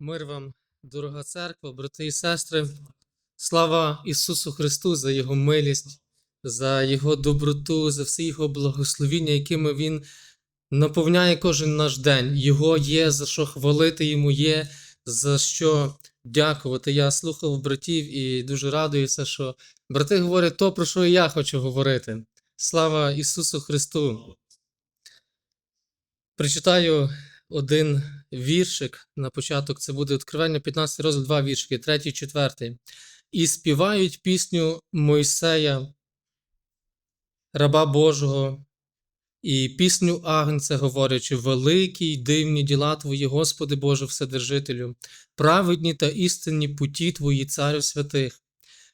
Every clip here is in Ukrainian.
Мир вам, дорога церква, брати і сестри. Слава Ісусу Христу за Його милість, за Його доброту, за всі Його благословіння, якими Він наповняє кожен наш день. Його є за що хвалити, йому є за що дякувати. Я слухав братів і дуже радуюся, що брати говорять то, про що я хочу говорити. Слава Ісусу Христу! Прочитаю один віршик на початок. Це буде відкривання 15 розділ, два віршики, третій, четвертий. І співають пісню Мойсея, раба Божого, і пісню Агнця, говорячи: Великі й дивні діла Твої, Господи Боже, Вседержителю, праведні та істинні путі Твої, Царю святих.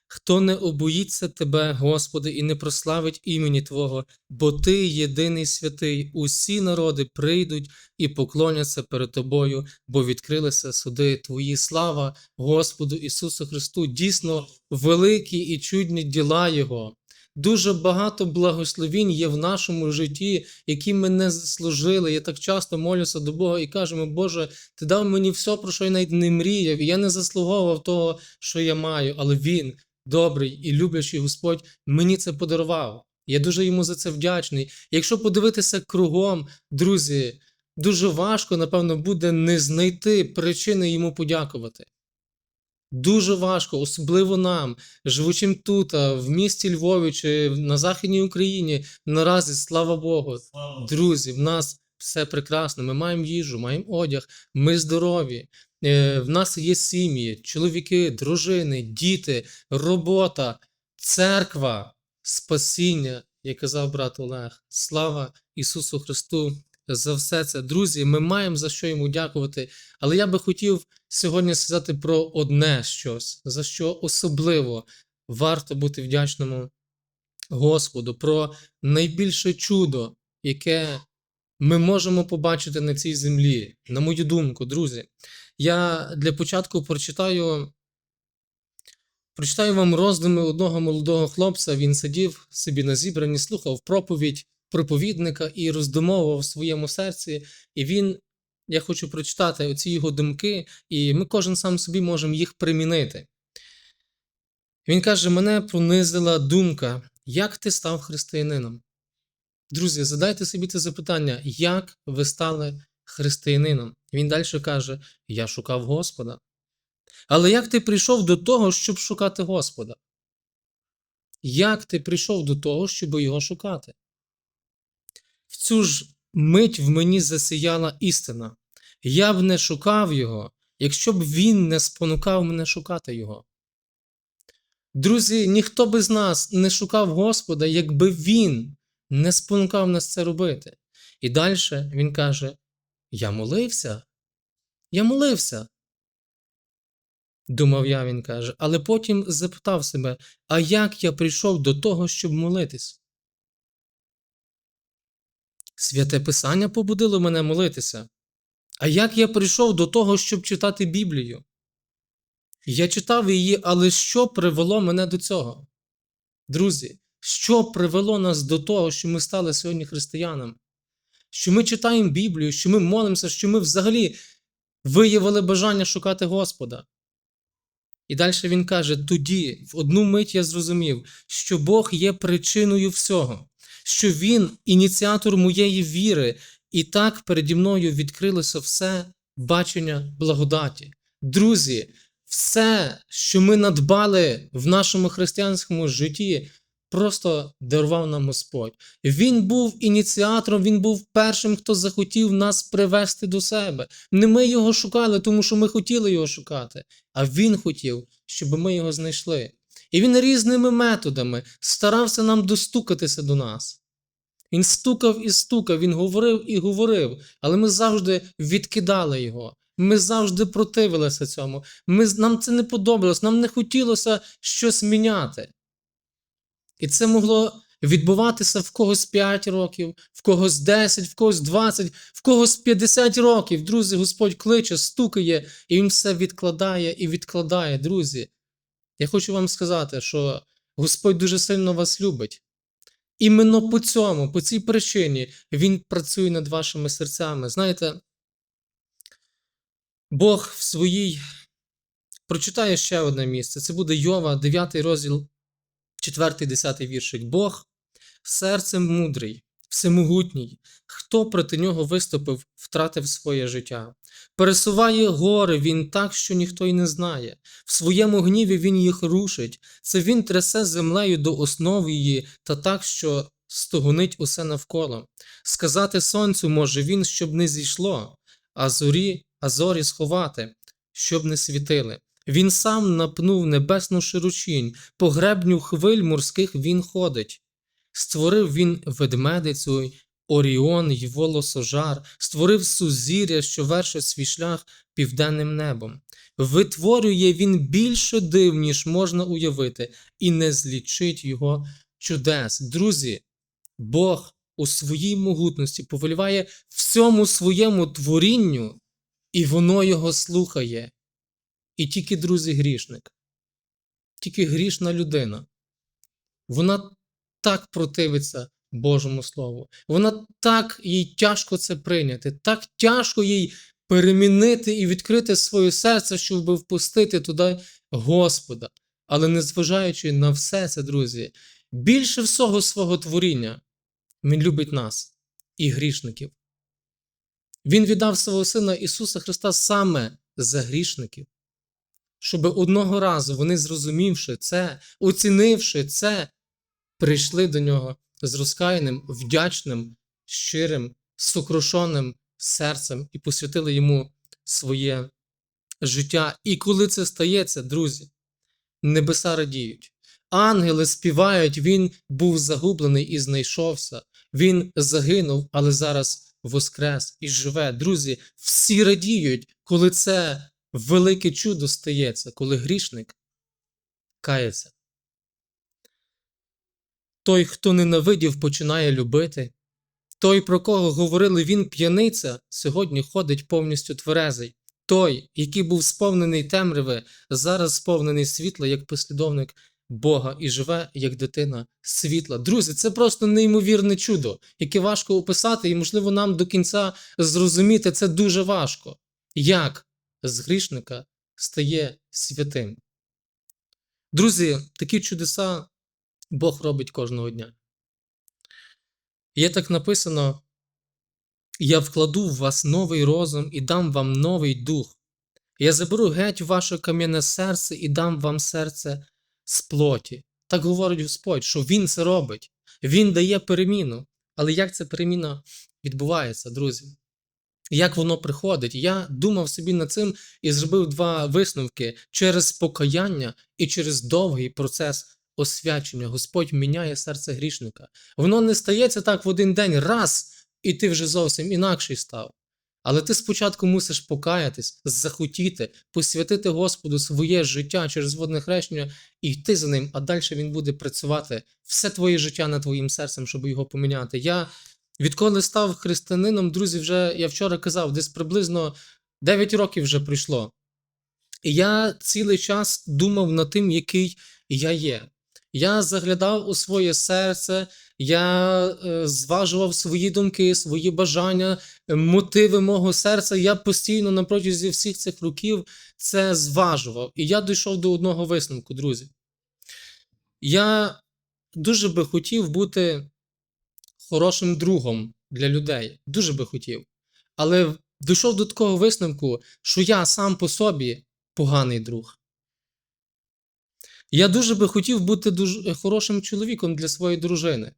Хто не обоїться Тебе, Господи, і не прославить імені Твого, бо Ти єдиний святий, усі народи прийдуть і поклоняться перед Тобою, бо відкрилися суди Твої. Слава Господу Ісусу Христу! Дійсно великі і чудні діла Його. Дуже багато благословінь є в нашому житті, які ми не заслужили. Я так часто молюся до Бога і кажемо, Боже, ти дав мені все, про що я навіть не мріяв, і я не заслуговував того, що я маю, але Він, добрий і люблячий Господь, мені це подарував. Я дуже йому за це вдячний. Якщо подивитися кругом, друзі, дуже важко, напевно, буде не знайти причини йому подякувати. Дуже важко, особливо нам, живучим тут, в місті Львові чи на Західній Україні, наразі, слава Богу, друзі, в нас все прекрасно. Ми маємо їжу, маємо одяг, ми здорові. Е, В нас є сім'ї, чоловіки, дружини, діти, робота, церква, спасіння, як казав брат Олег. Слава Ісусу Христу за все це. Друзі, ми маємо за що йому дякувати. Але я би хотів сьогодні сказати про одне щось, за що особливо варто бути вдячному Господу, про найбільше чудо, яке ми можемо побачити на цій землі. На мою думку, друзі. Я для початку прочитаю. Прочитаю вам роздуми одного молодого хлопця. Він сидів собі на зібранні, слухав проповідь проповідника і роздумовував в своєму серці. І він, я хочу прочитати оці його думки, і ми кожен сам собі можемо їх примінити. Він каже: Мене пронизила думка, як ти став християнином? Друзі, задайте собі це запитання, як ви стали християнином? Він далі каже: Я шукав Господа. Але як ти прийшов до того, щоб шукати Господа? Як ти прийшов до того, щоб його шукати? В цю ж мить в мені засіяла істина. Я б не шукав його, якщо б він не спонукав мене шукати його. Друзі, ніхто би з нас не шукав Господа, якби він не спонукав нас це робити. І далі він каже: Я молився, я молився. Думав я, він каже, але потім запитав себе, а як я прийшов до того, щоб молитись? Святе Писання побудило мене молитися. А як я прийшов до того, щоб читати Біблію? Я читав її, але що привело мене до цього? Друзі, що привело нас до того, що ми стали сьогодні християнами? Що ми читаємо Біблію, що ми молимося, що ми взагалі виявили бажання шукати Господа. І далі він каже: тоді, в одну мить я зрозумів, що Бог є причиною всього, що Він ініціатор моєї віри, і так переді мною відкрилося все бачення благодаті. Друзі, все, що ми надбали в нашому християнському житті, просто дарував нам Господь. Він був ініціатором, він був першим, хто захотів нас привести до себе. Не ми його шукали, тому що ми хотіли його шукати, а він хотів, щоб ми його знайшли. І він різними методами старався нам достукатися до нас. Він стукав і стукав, він говорив і говорив, але ми завжди відкидали його. Ми завжди противилися цьому. Ми, Нам це не подобалось, нам не хотілося щось міняти. І це могло відбуватися в когось 5 років, в когось 10, в когось 20, в когось 50 років. Друзі, Господь кличе, стукає, і Він все відкладає і відкладає, друзі. Я хочу вам сказати, що Господь дуже сильно вас любить. Іменно по цьому, по цій причині, Він працює над вашими серцями. Знаєте, Бог в своїй. Прочитає ще одне місце. Це буде Йова, 9 розділ, 4, 10 віршик. Бог серцем мудрий, всемогутній. Хто проти нього виступив, втратив своє життя. Пересуває гори він так, що ніхто й не знає. В своєму гніві він їх рушить. Це він трясе землею до основ її, та так, що стогонить усе навколо. Сказати сонцю може він, щоб не зійшло, а зорі, а зорі сховати, щоб не світили. Він сам напнув небесну широчінь, по гребню хвиль морських він ходить. Створив він ведмедицю, Оріон й волосожар, створив сузір'я, що вершить свій шлях південним небом. Витворює він більше див, ніж можна уявити, і не злічить його чудес. Друзі, Бог у своїй могутності повеліває всьому своєму творінню, і воно його слухає. І тільки, друзі, грішник, тільки грішна людина. Вона так противиться Божому Слову. Вона так їй тяжко це прийняти, так тяжко їй перемінити і відкрити своє серце, щоб впустити туди Господа. Але незважаючи на все це, друзі, більше всього свого творіння Він любить нас і грішників. Він віддав свого Сина Ісуса Христа саме за грішників, щоб одного разу вони, зрозумівши це, оцінивши це, прийшли до нього з розкаяним, вдячним, щирим, сокрушеним серцем і посвятили йому своє життя. І коли це стається, друзі, небеса радіють. Ангели співають, він був загублений і знайшовся. Він загинув, але зараз воскрес і живе. Друзі, всі радіють, коли це велике чудо стається, коли грішник кається. Той, хто ненавидів, починає любити. Той, про кого говорили він п'яниця, сьогодні ходить повністю тверезий. Той, який був сповнений темряви, зараз сповнений світла як послідовник Бога і живе як дитина світла. Друзі, це просто неймовірне чудо, яке важко описати, і, можливо, нам до кінця зрозуміти це дуже важко. Як з грішника стає святим? Друзі, такі чудеса Бог робить кожного дня. Є так написано: Я вкладу в вас новий розум і дам вам новий дух. Я заберу геть ваше кам'яне серце і дам вам серце з плоті. Так говорить Господь, що Він це робить. Він дає переміну. Але як ця переміна відбувається, друзі? Як воно приходить? Я думав собі над цим і зробив два висновки через покаяння і через довгий процес освячення. Господь міняє серце грішника. Воно не стається так в один день, раз, і ти вже зовсім інакший став. Але ти спочатку мусиш покаятись, захотіти, посвятити Господу своє життя через водне хрещення і йти за ним, а далі він буде працювати все твоє життя над твоїм серцем, щоб його поміняти. Я відколи став християнином, друзі, вже я вчора казав, десь приблизно 9 років вже пройшло. І я цілий час думав над тим, який я є. Я заглядав у своє серце, я е, зважував свої думки, свої бажання, е, мотиви мого серця. Я постійно на протязі всіх цих років це зважував. І я дійшов до одного висновку, друзі. Я дуже би хотів бути хорошим другом для людей. Дуже би хотів. Але дійшов до такого висновку, що я сам по собі поганий друг. Я дуже би хотів бути дуже хорошим чоловіком для своєї дружини.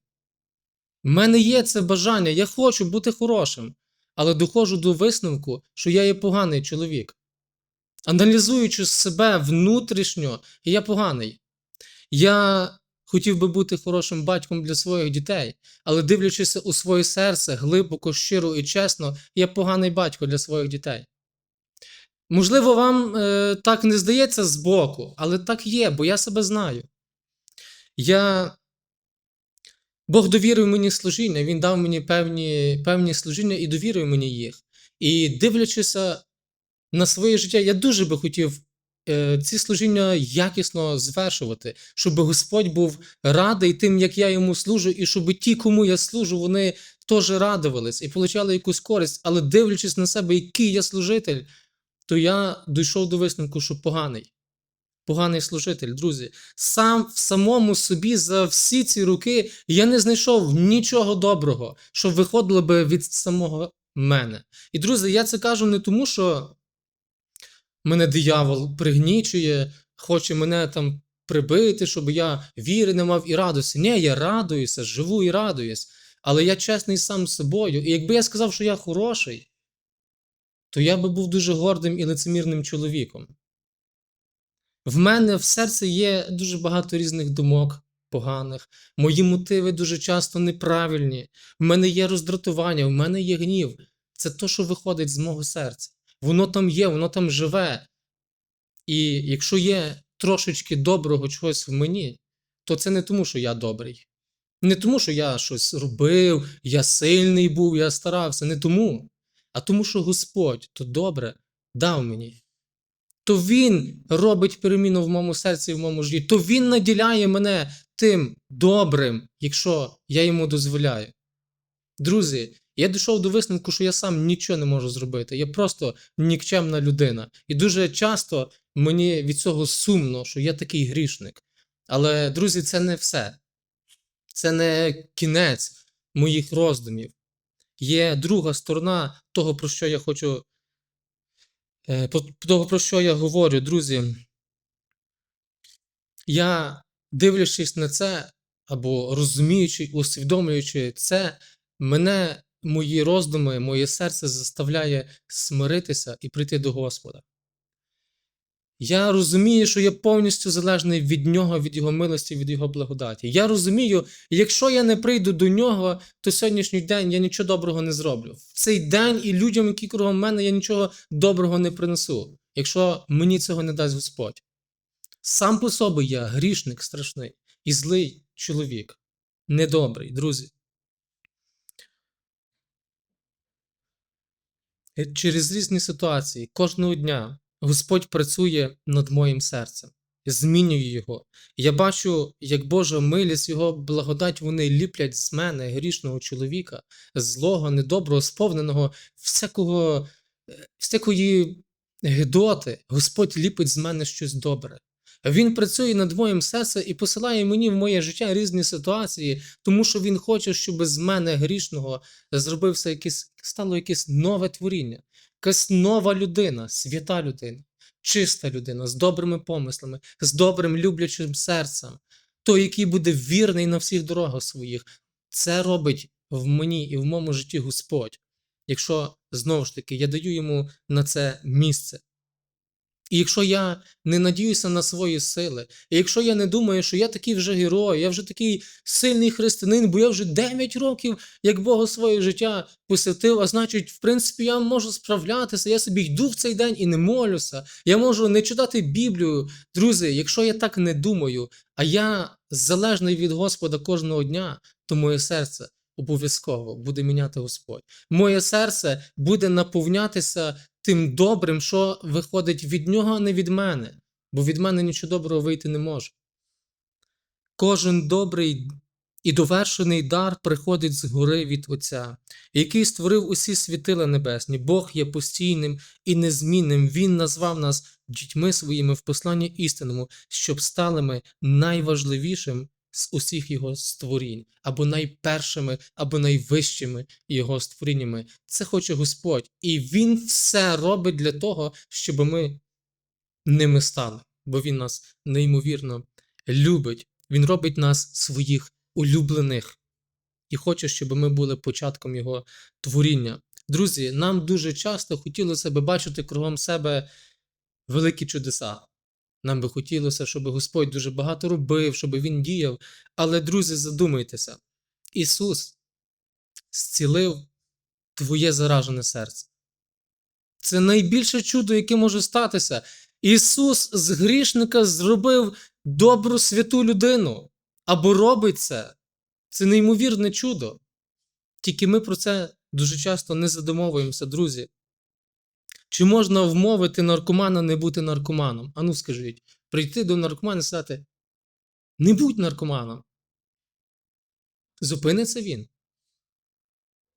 У мене є це бажання, я хочу бути хорошим, але доходжу до висновку, що я є поганий чоловік. Аналізуючи себе внутрішньо, я поганий. Я хотів би бути хорошим батьком для своїх дітей, але дивлячись у своє серце глибоко, щиро і чесно, я поганий батько для своїх дітей. Можливо, вам е, так не здається збоку, але так є, бо я себе знаю. Я... Бог довірив мені служіння, Він дав мені певні певні служіння і довірив мені їх. І дивлячися на своє життя, я дуже би хотів ці служіння якісно звершувати, щоб Господь був радий тим, як я йому служу, і щоб ті, кому я служу, вони теж радувались і отримали якусь користь, але дивлячись на себе, який я служитель. то я дійшов до висновку, що поганий. Поганий служитель, друзі. Сам в самому собі за всі ці роки я не знайшов нічого доброго, що виходило би від самого мене. І, друзі, я це кажу не тому, що мене диявол пригнічує, хоче мене там прибити, щоб я віри не мав і радості. Ні, я радуюся, живу і радуюсь. Але я чесний сам з собою. І якби я сказав, що я хороший, то я би був дуже гордим і лицемірним чоловіком. В мене в серці є дуже багато різних думок поганих. Мої мотиви дуже часто неправильні. В мене є роздратування, в мене є гнів. Це то, що виходить з мого серця. Воно там є, воно там живе. І якщо є трошечки доброго чогось в мені, то це не тому, що я добрий. Не тому, що я щось робив, я сильний був, я старався. Не тому. А тому, що Господь то добре дав мені. То Він робить переміну в моєму серці і в моєму житті, то Він наділяє мене тим добрим, якщо я йому дозволяю. Друзі, я дійшов до висновку, що я сам нічого не можу зробити. Я просто нікчемна людина. І дуже часто мені від цього сумно, що я такий грішник. Але, друзі, це не все. Це не кінець моїх роздумів. Є друга сторона того, про що я хочу. е, Того, про що я говорю, друзі. Я, дивлячись на це, або розуміючи, усвідомлюючи це, мене мої роздуми, моє серце заставляє смиритися і прийти до Господа. Я розумію, що я повністю залежний від нього, від його милості, від його благодаті. Я розумію, якщо я не прийду до нього, то сьогоднішній день я нічого доброго не зроблю. В цей день і людям, які кругом мене, я нічого доброго не принесу, якщо мені цього не дасть Господь. Сам по собі я грішник страшний і злий чоловік, недобрий, друзі. Через різні ситуації кожного дня Господь працює над моїм серцем, змінює його. Я бачу, як Божа милість, Його благодать вони ліплять з мене, грішного чоловіка, злого, недоброго, сповненого всякого, е, всякої гидоти. Господь ліпить з мене щось добре. Він працює над моїм серцем і посилає мені в моє життя різні ситуації, тому що він хоче, щоб з мене грішного зробився якесь, стало якесь нове творіння, якась нова людина, свята людина, чиста людина, з добрими помислами, з добрим люблячим серцем, той, який буде вірний на всіх дорогах своїх. Це робить в мені і в моєму житті Господь, якщо знову ж таки я даю йому на це місце. І якщо я не надіюся на свої сили, і якщо я не думаю, що я такий вже герой, я вже такий сильний християнин, бо я вже 9 років, як Богу своє життя посвятив, а значить, в принципі, я можу справлятися, я собі йду в цей день і не молюся, я можу не читати Біблію. Друзі, якщо я так не думаю, а я залежний від Господа кожного дня, то моє серце обов'язково буде міняти Господь. Моє серце буде наповнятися тим добрим, що виходить від нього, а не від мене, бо від мене нічого доброго вийти не може. Кожен добрий і довершений дар приходить з гори від Отця, який створив усі світила небесні. Бог є постійним і незмінним. Він назвав нас дітьми своїми в посланні істинному, щоб стали ми найважливішим з усіх його створінь, або найпершими, або найвищими його створіннями. Це хоче Господь. І Він все робить для того, щоб ми ними стали, бо Він нас неймовірно любить. Він робить нас своїх улюблених і хоче, щоб ми були початком Його творіння. Друзі, нам дуже часто хотілося би бачити кругом себе великі чудеса. Нам би хотілося, щоб Господь дуже багато робив, щоб Він діяв. Але, друзі, задумайтеся, Ісус зцілив твоє заражене серце. Це найбільше чудо, яке може статися. Ісус з грішника зробив добру святу людину. Або робить це. Це неймовірне чудо. Тільки ми про це дуже часто не задумовуємося, друзі. Чи можна вмовити наркомана не бути наркоманом? Ану, скажіть, прийти до наркомана і сказати: не будь наркоманом. Зупиниться він?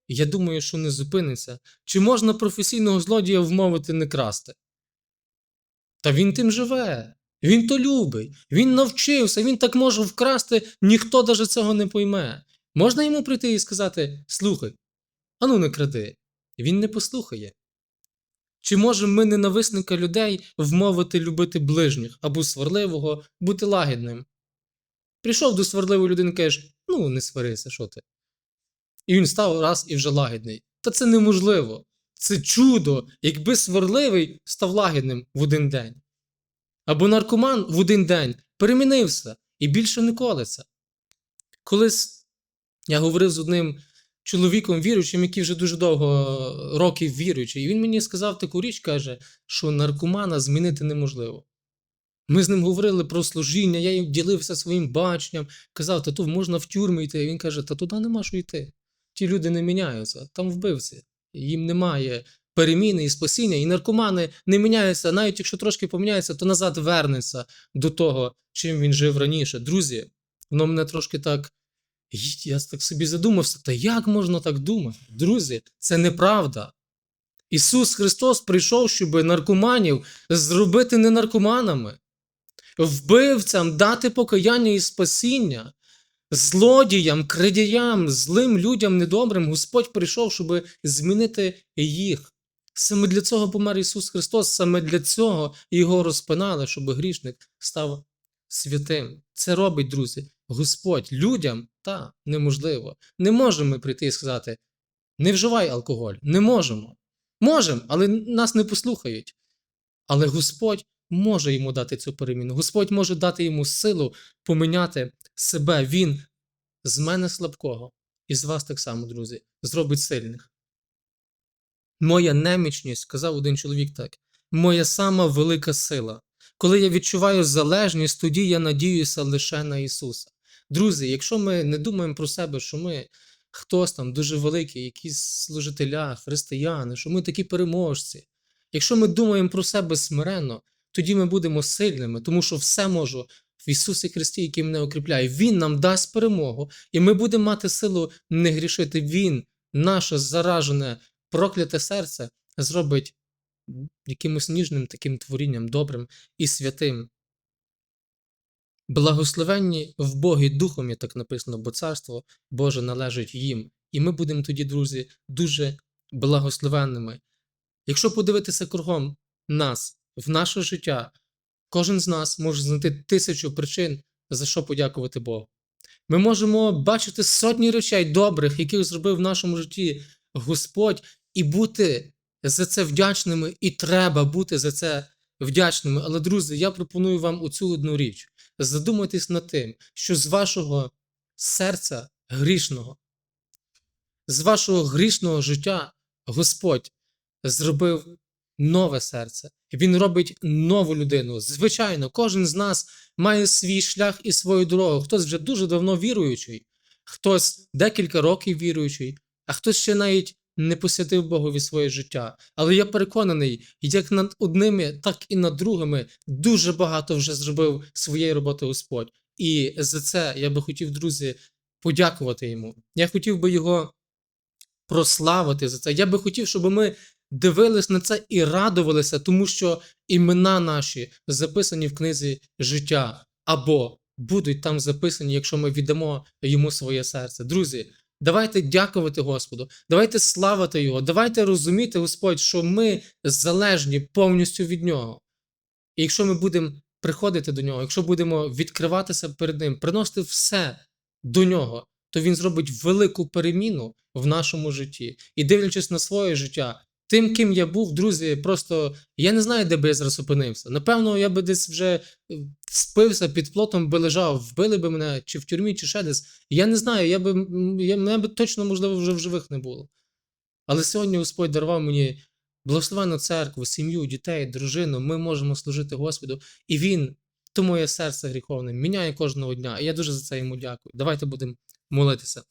Я думаю, що не зупиниться. Чи можна професійного злодія вмовити не красти? Та він тим живе. Він то любить, він навчився, він так може вкрасти, ніхто даже цього не пойме. Можна йому прийти і сказати: слухай, ану не кради. Він не послухає. Чи можемо ми ненависника людей вмовити любити ближніх або сварливого, бути лагідним? Прийшов до сварливої людини кажеш, ну, не сварися, що ти? І він став раз і вже лагідний. Та це неможливо. Це чудо, якби сварливий став лагідним в один день. Або наркоман в один день перемінився і більше не колеться. Колись я говорив з одним чоловіком віруючим, який вже дуже довго років віруючий, і він мені сказав таку річ, каже, що наркомана змінити неможливо. Ми з ним говорили про служіння, я їм ділився своїм баченням, казав, та тут можна в тюрми йти. Він каже, та туди нема що йти. Ті люди не міняються, там вбивці. Їм немає переміни і спасіння, і наркомани не міняються, навіть якщо трошки поміняються, то назад вернеться до того, чим він жив раніше. Друзі, воно мене трошки так. Я так собі задумався, та як можна так думати? Друзі, це неправда. Ісус Христос прийшов, щоб наркоманів зробити не наркоманами, вбивцям дати покаяння і спасіння, злодіям, крадіям, злим людям недобрим Господь прийшов, щоб змінити їх. Саме для цього помер Ісус Христос, саме для цього Його розпинали, щоб грішник став святим. Це робить, друзі, Господь людям та неможливо. Не можемо ми прийти і сказати: не вживай алкоголь. Не можемо. Можемо, але нас не послухають. Але Господь може йому дати цю переміну. Господь може дати йому силу поміняти себе. Він з мене слабкого, і з вас так само, друзі, зробить сильних. Моя немічність, сказав один чоловік так, моя сама велика сила. Коли я відчуваю залежність, тоді я надіюся лише на Ісуса. Друзі, якщо ми не думаємо про себе, що ми хтось там дуже великий, якісь служителя, християни, що ми такі переможці. Якщо ми думаємо про себе смиренно, тоді ми будемо сильними, тому що все можу в Ісусі Христі, який мене укріпляє. Він нам дасть перемогу, і ми будемо мати силу не грішити. Він, наше заражене, прокляте серце, зробить якимось ніжним таким творінням, добрим і святим. Благословенні в Богі Духом, є так написано, бо царство Боже належить їм. І ми будемо тоді, друзі, дуже благословенними. Якщо подивитися кругом нас, в наше життя, кожен з нас може знайти тисячу причин, за що подякувати Богу. Ми можемо бачити сотні речей добрих, яких зробив в нашому житті Господь, і бути за це вдячними, і треба бути за це вдячними. Але, друзі, я пропоную вам оцю одну річ. Задумайтесь над тим, що з вашого серця грішного, з вашого грішного життя Господь зробив нове серце. Він робить нову людину. Звичайно, кожен з нас має свій шлях і свою дорогу. Хтось вже дуже давно віруючий, хтось декілька років віруючий, а хтось ще навіть не посвятив Богові своє життя. Але я переконаний, як над одними, так і над другими дуже багато вже зробив своєї роботи Господь. І за це я би хотів, друзі, подякувати йому. Я хотів би його прославити за це. Я би хотів, щоб ми дивились на це і радувалися, тому що імена наші записані в книзі життя або будуть там записані, якщо ми віддамо йому своє серце. Друзі. Давайте дякувати Господу, давайте славити Його, давайте розуміти, Господь, що ми залежні повністю від Нього. І якщо ми будемо приходити до Нього, якщо будемо відкриватися перед Ним, приносити все до Нього, то Він зробить велику переміну в нашому житті. І дивлячись на своє життя, тим, ким я був, друзі, просто я не знаю, де би я зараз опинився. Напевно, я би десь вже спився під плотом, би лежав, вбили би мене чи в тюрмі, чи ще десь. Я не знаю, я би, я, мене би точно, можливо, вже в живих не було. Але сьогодні Господь дарував мені благословенну церкву, сім'ю, дітей, дружину. Ми можемо служити Господу, і Він, то моє серце гріховне, міняє кожного дня. І я дуже за це йому дякую. Давайте будемо молитися.